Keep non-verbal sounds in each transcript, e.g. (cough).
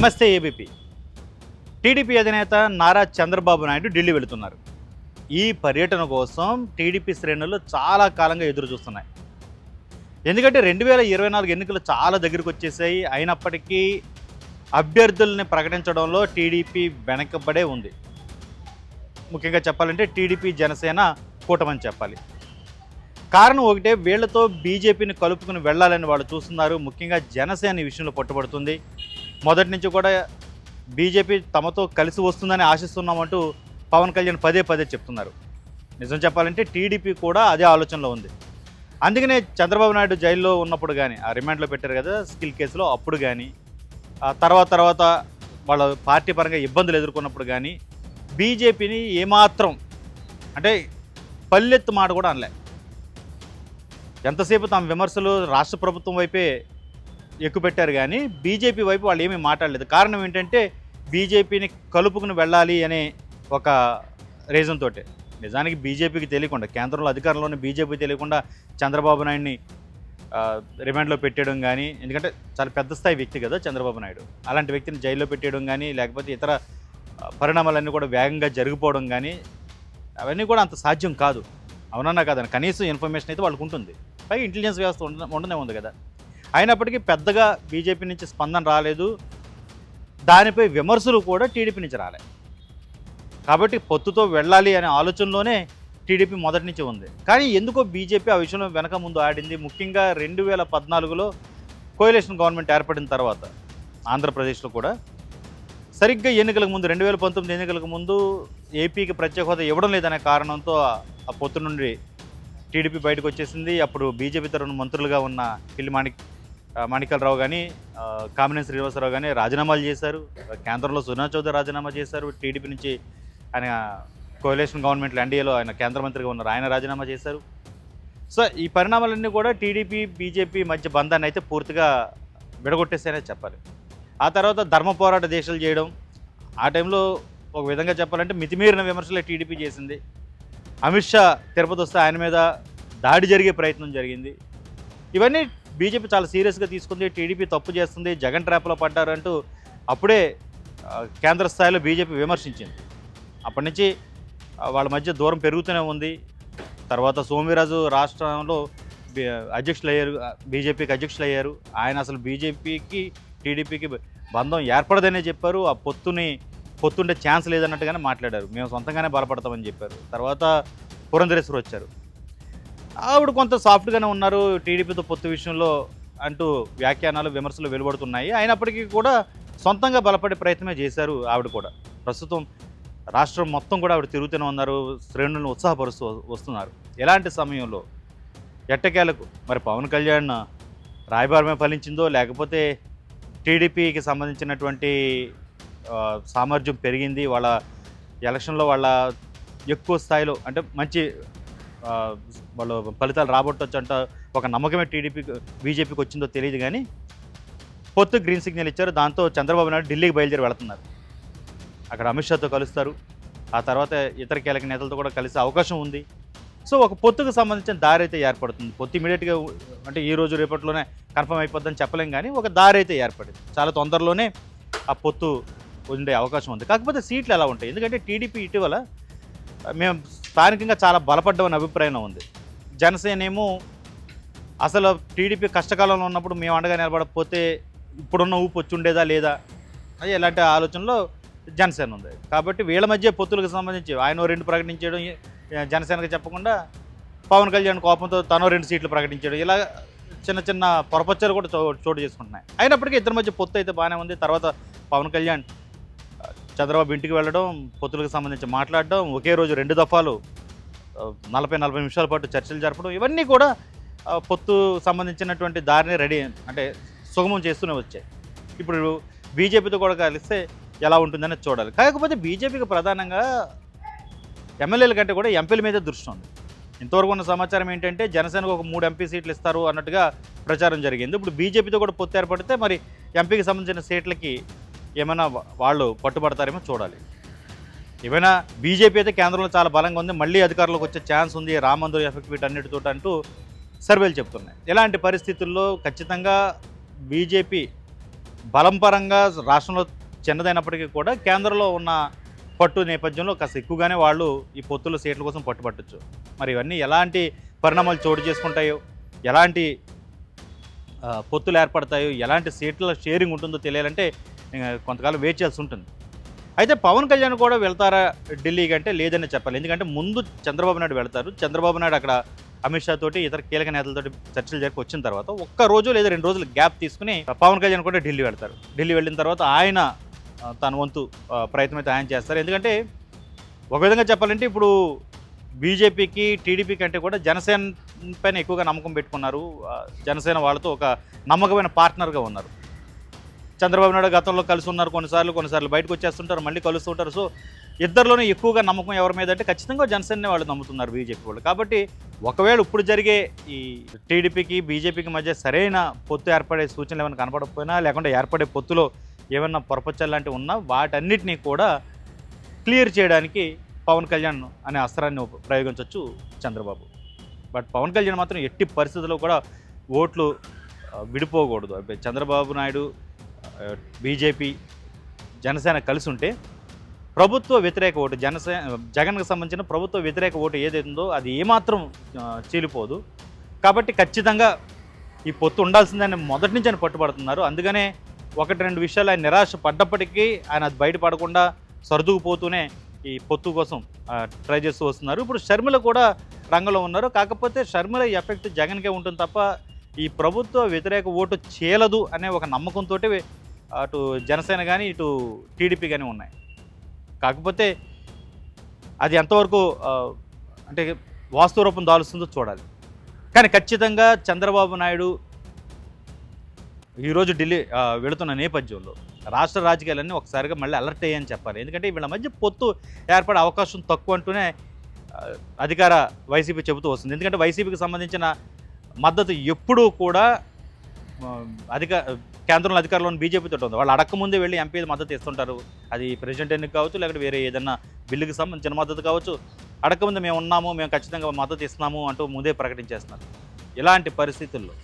నమస్తే ABP. TDP అధినేత నారా చంద్రబాబు నాయుడు ఢిల్లీ వెళుతున్నారు. ఈ పర్యటన కోసం టీడీపీ శ్రేణులు చాలా కాలంగా ఎదురు చూస్తున్నాయి. ఎందుకంటే రెండు వేల ఇరవై నాలుగు ఎన్నికలు చాలా దగ్గరికి వచ్చేసాయి. అయినప్పటికీ అభ్యర్థుల్ని ప్రకటించడంలో టీడీపీ వెనకబడే ఉంది. ముఖ్యంగా చెప్పాలంటే టీడీపీ జనసేన కూటమని చెప్పాలి. కారణం ఒకటే వీళ్ళతో బీజేపీని కలుపుకుని వెళ్ళాలని వాళ్ళు చూస్తున్నారు. ముఖ్యంగా జనసేన ఈ విషయంలో పట్టుబడుతుంది. మొదటి నుంచి కూడా బీజేపీ తమతో కలిసి వస్తుందని ఆశిస్తున్నామంటూ పవన్ కళ్యాణ్ పదే పదే చెప్తున్నారు. నిజం చెప్పాలంటే టీడీపీ కూడా అదే ఆలోచనలో ఉంది. అందుకనే చంద్రబాబు నాయుడు జైల్లో ఉన్నప్పుడు కానీ ఆ రిమాండ్లో పెట్టారు కదా స్కిల్ కేసులో అప్పుడు కానీ ఆ తర్వాత తర్వాత వాళ్ళ పార్టీ పరంగా ఇబ్బందులు ఎదుర్కొన్నప్పుడు కానీ బీజేపీని ఏమాత్రం అంటే పల్లెత్తు మాట కూడా అనలే. ఎంతసేపు తమ విమర్శలు రాష్ట్ర ప్రభుత్వం వైపే ఎక్కుపెట్టారు కానీ బీజేపీ వైపు వాళ్ళు ఏమీ మాట్లాడలేదు. కారణం ఏంటంటే బీజేపీని కలుపుకుని వెళ్ళాలి అనే ఒక రీజన్ తోటే. నిజానికి బీజేపీకి తెలియకుండా కేంద్రంలో అధికారంలోని బీజేపీ తెలియకుండా చంద్రబాబు నాయుడిని రిమాండ్లో పెట్టేయడం కానీ ఎందుకంటే చాలా పెద్ద స్థాయి వ్యక్తి కదా చంద్రబాబు నాయుడు. అలాంటి వ్యక్తిని జైల్లో పెట్టడం కానీ లేకపోతే ఇతర పరిణామాలన్నీ కూడా వేగంగా జరిగిపోవడం కానీ అవన్నీ కూడా అంత సాధ్యం కాదు. అవునన్నా కాదని కనీసం ఇన్ఫర్మేషన్ అయితే వాళ్ళకు ఉంటుంది పైగా ఇంటెలిజెన్స్ వ్యవస్థ ఉండ ఉండనే ఉంది కదా. అయినప్పటికీ పెద్దగా బీజేపీ నుంచి స్పందన రాలేదు. దానిపై విమర్శలు కూడా టీడీపీ నుంచి రాలే. కాబట్టి పొత్తుతో వెళ్ళాలి అనే ఆలోచనలోనే టీడీపీ మొదటి నుంచి ఉంది. కానీ ఎందుకో బీజేపీ ఆ విషయంలో వెనక ముందు ఆడింది. ముఖ్యంగా రెండు వేల పద్నాలుగులో కోయలేషన్ గవర్నమెంట్ ఏర్పడిన తర్వాత ఆంధ్రప్రదేశ్లో కూడా. సరిగ్గా ఎన్నికలకు ముందు రెండు వేల పంతొమ్మిది ఎన్నికలకు ముందు ఏపీకి ప్రత్యేక హోదా ఇవ్వడం లేదనే కారణంతో ఆ పొత్తు నుండి టీడీపీ బయటకు వచ్చేసింది. అప్పుడు బీజేపీ తరఫున మంత్రులుగా ఉన్న పిల్లి మణికల్ రావు కానీ కామినేని శ్రీనివాసరావు కానీ రాజీనామాలు చేశారు. కేంద్రంలో సునా చౌదరి రాజీనామా చేశారు. టీడీపీ నుంచి ఆయన కోయలేషన్ గవర్నమెంట్లో ఎన్డీఏలో ఆయన కేంద్ర మంత్రిగా ఉన్నారు. ఆయన రాజీనామా చేశారు. సో ఈ పరిణామాలన్నీ కూడా టీడీపీ బీజేపీ మధ్య బంధాన్ని అయితే పూర్తిగా విడగొట్టేస్తేనే చెప్పాలి. ఆ తర్వాత ధర్మ పోరాట దీక్షలు చేయడం. ఆ టైంలో ఒక విధంగా చెప్పాలంటే మితిమీరిన విమర్శలే టీడీపీ చేసింది. అమిత్ షా తిరుపతి వస్తే ఆయన మీద దాడి జరిగే ప్రయత్నం జరిగింది. ఇవన్నీ బీజేపీ చాలా సీరియస్గా తీసుకుంది టీడీపీ తప్పు చేస్తుంది జగన్ ట్రాప్లో పడ్డారంటూ అప్పుడే కేంద్ర స్థాయిలో బీజేపీ విమర్శించింది. అప్పటి నుంచి వాళ్ళ మధ్య దూరం పెరుగుతూనే ఉంది. తర్వాత సోమిరాజు రాష్ట్రంలో అధ్యక్షులు అయ్యారు బీజేపీకి అధ్యక్షులు అయ్యారు ఆయన అసలు బీజేపీకి టీడీపీకి బంధం ఏర్పడదనే చెప్పారు. ఆ పొత్తుని పొత్తుండే ఛాన్స్ లేదన్నట్టుగానే మాట్లాడారు. మేము సొంతంగానే బలపడతామని చెప్పారు. తర్వాత పురంధరేశ్వరు వచ్చారు. ఆవిడ కొంత సాఫ్ట్గానే ఉన్నారు. టీడీపీతో పొత్తు విషయంలో అంటూ వ్యాఖ్యానాలు విమర్శలు వెలువడుతున్నాయి. అయినప్పటికీ కూడా సొంతంగా బలపడే ప్రయత్నమే చేశారు ఆవిడ కూడా. ప్రస్తుతం రాష్ట్రం మొత్తం కూడా ఆవిడ తిరుగుతూనే ఉన్నారు. శ్రేణులను ఉత్సాహపరుస్తూ వస్తున్నారు. ఎలాంటి సమయంలో ఎట్టకేలకు మరి పవన్ కళ్యాణ్ రాయబారమే ఫలించిందో లేకపోతే టీడీపీకి సంబంధించినటువంటి సామర్థ్యం పెరిగింది. వాళ్ళ ఎలక్షన్లో వాళ్ళ ఎక్కువ స్థాయిలో అంటే మంచి వాళ్ళు ఫలితాలు రాబట్టొచ్చు అంట ఒక నమ్మకమే టీడీపీ బీజేపీకి వచ్చిందో తెలియదు కానీ పొత్తు గ్రీన్ సిగ్నల్ ఇచ్చారు. దాంతో చంద్రబాబు నాయుడు ఢిల్లీకి బయలుదేరి వెళుతున్నారు. అక్కడ అమిత్ షాతో కలుస్తారు. ఆ తర్వాత ఇతర కీలక నేతలతో కూడా కలిసే అవకాశం ఉంది. సో ఒక పొత్తుకు సంబంధించిన దారి అయితే ఏర్పడుతుంది. పొత్తు ఇమీడియట్గా అంటే ఈ రోజు రేపట్లోనే కన్ఫర్మ్ అయిపోద్దని చెప్పలేం కానీ ఒక దారి అయితే ఏర్పడింది. చాలా తొందరలోనే ఆ పొత్తు ఉండే అవకాశం ఉంది. కాకపోతే సీట్లు ఎలా ఉంటాయి? ఎందుకంటే టీడీపీ ఇటీవల మేము స్థానికంగా చాలా బలపడ్డమని అభిప్రాయం ఉంది. జనసేన ఏమో అసలు టీడీపీ కష్టకాలంలో ఉన్నప్పుడు మేము అండగా నిలబడకపోతే ఇప్పుడున్న ఊపు వచ్చి ఉండేదా లేదా అది ఇలాంటి ఆలోచనలో జనసేన ఉంది. కాబట్టి వీళ్ళ మధ్య పొత్తులకు సంబంధించి ఆయన రెండు ప్రకటించడం జనసేనకు జనసేనకి చెప్పకుండా పవన్ కళ్యాణ్ కోపంతో తనో రెండు సీట్లు ప్రకటించాడు ఇలా చిన్న చిన్న పొరపచ్చలు కూడా చో- చోటు చేసుకుంటున్నాయి. అయినప్పటికీ ఇద్దరి మధ్య పొత్తు అయితే బాగానే ఉంది. తర్వాత పవన్ కళ్యాణ్ చంద్రబాబు ఇంటికి వెళ్ళడం పొత్తులకు సంబంధించి మాట్లాడడం ఒకే రోజు రెండు దఫాలు నలభై నలభై నిమిషాల పాటు చర్చలు జరపడం ఇవన్నీ కూడా పొత్తు సంబంధించినటువంటి దారిని రెడీ అంటే సుగమం చేస్తూనే వచ్చాయి. ఇప్పుడు బీజేపీతో కూడా కలిస్తే ఎలా ఉంటుందని చూడాలి. కాకపోతే బీజేపీకి ప్రధానంగా ఎమ్మెల్యేల కంటే కూడా ఎంపీల మీద దృష్టి ఉంది. ఇంతవరకు ఉన్న సమాచారం ఏంటంటే జనసేనకు ఒక మూడు ఎంపీ సీట్లు ఇస్తారు అన్నట్టుగా ప్రచారం జరిగింది. ఇప్పుడు బీజేపీతో కూడా పొత్తు ఏర్పడితే మరి ఎంపీకి సంబంధించిన సీట్లకి ఏమైనా వాళ్ళు పట్టుబడతారేమో చూడాలి. ఏమైనా బీజేపీ అయితే కేంద్రంలో చాలా బలంగా ఉంది మళ్ళీ అధికారంలోకి వచ్చే ఛాన్స్ ఉంది రామందరు ఎఫెక్ట్ వీటన్నిటితో అంటూ సర్వేలు చెప్తున్నాయి. ఇలాంటి పరిస్థితుల్లో ఖచ్చితంగా బీజేపీ బలం పరంగా రాష్ట్రంలో చిన్నదైనప్పటికీ కూడా కేంద్రంలో ఉన్న పట్టు నేపథ్యంలో కాస్త ఎక్కువగానే వాళ్ళు ఈ పొత్తుల సీట్ల కోసం పట్టుబట్టచ్చు. మరి ఇవన్నీ ఎలాంటి పరిణామాలు చోటు చేసుకుంటాయో ఎలాంటి పొత్తులు ఏర్పడతాయో ఎలాంటి సీట్ల షేరింగ్ ఉంటుందో తెలియాలంటే కొంతకాలం వెయిట్ చేయాల్సి ఉంటుంది. అయితే పవన్ కళ్యాణ్ కూడా వెళ్తారా ఢిల్లీకి అంటే లేదని చెప్పాలి. ఎందుకంటే ముందు చంద్రబాబు నాయుడు వెళ్తారు. చంద్రబాబు నాయుడు అక్కడ అమిత్ షా తోటి ఇతర కీలక నేతలతోటి చర్చలు జరిపి వచ్చిన తర్వాత ఒక్క రోజు లేదా రెండు రోజులు గ్యాప్ తీసుకుని పవన్ కళ్యాణ్ కూడా ఢిల్లీ వెళ్తారు. ఢిల్లీ వెళ్ళిన తర్వాత ఆయన తన వంతు ప్రయత్నం అయితే ఆయన చేస్తారు. ఎందుకంటే ఒక విధంగా చెప్పాలంటే ఇప్పుడు బీజేపీకి టీడీపీ కంటే కూడా జనసేన పైన ఎక్కువగా నమ్మకం పెట్టుకున్నారు. జనసేన వాళ్ళతో ఒక నమ్మకమైన పార్ట్నర్గా ఉన్నారు. చంద్రబాబు నాయుడు గతంలో కలిసి ఉన్నారు కొన్నిసార్లు కొన్నిసార్లు బయటకు వచ్చేస్తుంటారు మళ్ళీ కలుస్తుంటారు. సో ఇద్దరిలోనే ఎక్కువగా నమ్మకం ఎవరి మీద అంటే ఖచ్చితంగా జనసేననే వాళ్ళు నమ్ముతున్నారు బీజేపీ వాళ్ళు. కాబట్టి ఒకవేళ ఇప్పుడు జరిగే ఈ టీడీపీకి బీజేపీకి మధ్య సరైన పొత్తు ఏర్పడే సూచనలు ఏమైనా కనపడకపోయినా లేకుంటే ఏర్పడే పొత్తులో ఏమైనా పొరపచ్చాలు లాంటివి ఉన్నా వాటన్నిటినీ కూడా క్లియర్ చేయడానికి పవన్ కళ్యాణ్ అనే అస్త్రాన్ని ప్రయోగించవచ్చు చంద్రబాబు. బట్ పవన్ కళ్యాణ్ మాత్రం ఎట్టి పరిస్థితుల్లో కూడా ఓట్లు విడిపోకూడదు. చంద్రబాబు నాయుడు బీజేపీ జనసేన కలిసి ఉంటే ప్రభుత్వ వ్యతిరేక ఓటు జనసేన జగన్కి సంబంధించిన ప్రభుత్వ వ్యతిరేక ఓటు ఏదైతుందో అది ఏమాత్రం చీలిపోదు. కాబట్టి ఖచ్చితంగా ఈ పొత్తు ఉండాల్సిందని మొదటి నుంచి ఆయన పట్టుబడుతున్నారు. అందుకనే ఒకటి రెండు విషయాలు ఆయన నిరాశ పడ్డప్పటికీ ఆయన అది బయటపడకుండా సర్దుకుపోతూనే ఈ పొత్తు కోసం ట్రై చేస్తూ వస్తున్నారు. ఇప్పుడు షర్మిల కూడా రంగంలో ఉన్నారు. కాకపోతే షర్మిల ఎఫెక్ట్ జగన్కే ఉంటుంది తప్ప ఈ ప్రభుత్వ వ్యతిరేక ఓటు చేయలదు అనే ఒక నమ్మకంతో అటు జనసేన కానీ ఇటు టీడీపీ కానీ ఉన్నాయి. కాకపోతే అది ఎంతవరకు అంటే వాస్తవ రూపం దాలుస్తుందో చూడాలి. కానీ ఖచ్చితంగా చంద్రబాబు నాయుడు ఈరోజు ఢిల్లీ వెళుతున్న నేపథ్యంలో రాష్ట్ర రాజకీయాలన్నీ ఒకసారిగా మళ్ళీ అలర్ట్ అయ్యని చెప్పాలి. ఎందుకంటే వీళ్ళ మధ్య పొత్తు ఏర్పడే అవకాశం తక్కువ అంటూనే అధికార వైసీపీ చెబుతూ వస్తుంది. ఎందుకంటే వైసీపీకి సంబంధించిన మద్దతు ఎప్పుడూ కూడా అధిక కేంద్రంలో అధికారంలో ఉన్న బీజేపీతో ఉంది. వాళ్ళు అడక్క ముందే వెళ్ళి ఎంపీ మద్దతు ఇస్తుంటారు. అది ప్రెసిడెంట్ ఎన్నిక కావచ్చు లేకపోతే వేరే ఏదైనా బిల్లుకి సంబంధించిన మద్దతు కావచ్చు. అడక్కముందు మేము ఉన్నాము మేము ఖచ్చితంగా మద్దతు ఇస్తున్నాము అంటూ ముందే ప్రకటించేస్తున్నారు. ఇలాంటి పరిస్థితుల్లో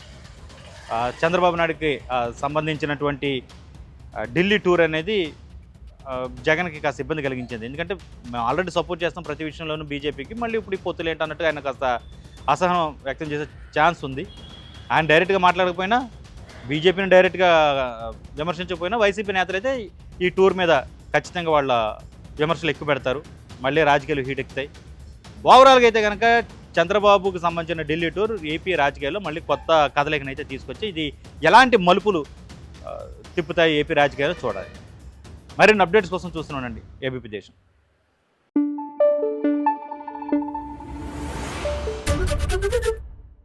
చంద్రబాబు నాయుడుకి సంబంధించినటువంటి ఢిల్లీ టూర్ అనేది జగన్కి కాస్త ఇబ్బంది కలిగించింది. ఎందుకంటే మేము ఆల్రెడీ సపోర్ట్ చేస్తాం ప్రతి విషయంలోనూ బీజేపీకి. మళ్ళీ ఇప్పుడు ఈ పొత్తులు ఏంటన్నట్టు ఆయన కాస్త అసహనం వ్యక్తం చేసే ఛాన్స్ ఉంది. ఆయన డైరెక్ట్గా మాట్లాడకపోయినా బీజేపీని డైరెక్ట్గా విమర్శించకపోయినా వైసీపీ నేతలు అయితే ఈ టూర్ మీద ఖచ్చితంగా వాళ్ళ విమర్శలు ఎక్కువ పెడతారు. మళ్ళీ రాజకీయాలు హీట్ ఎక్కుతాయి. ఓవరాల్గా అయితే కనుక చంద్రబాబుకు సంబంధించిన ఢిల్లీ టూర్ ఏపీ రాజకీయాల్లో మళ్ళీ కొత్త కదలికనైతే తీసుకొచ్చి ఇది ఎలాంటి మలుపులు తిప్పుతాయి ఏపీ రాజకీయాల్లో చూడాలి. మరిన్ని అప్డేట్స్ కోసం చూస్తున్నానండి ఏబీపీ దేశం Thank (laughs) you.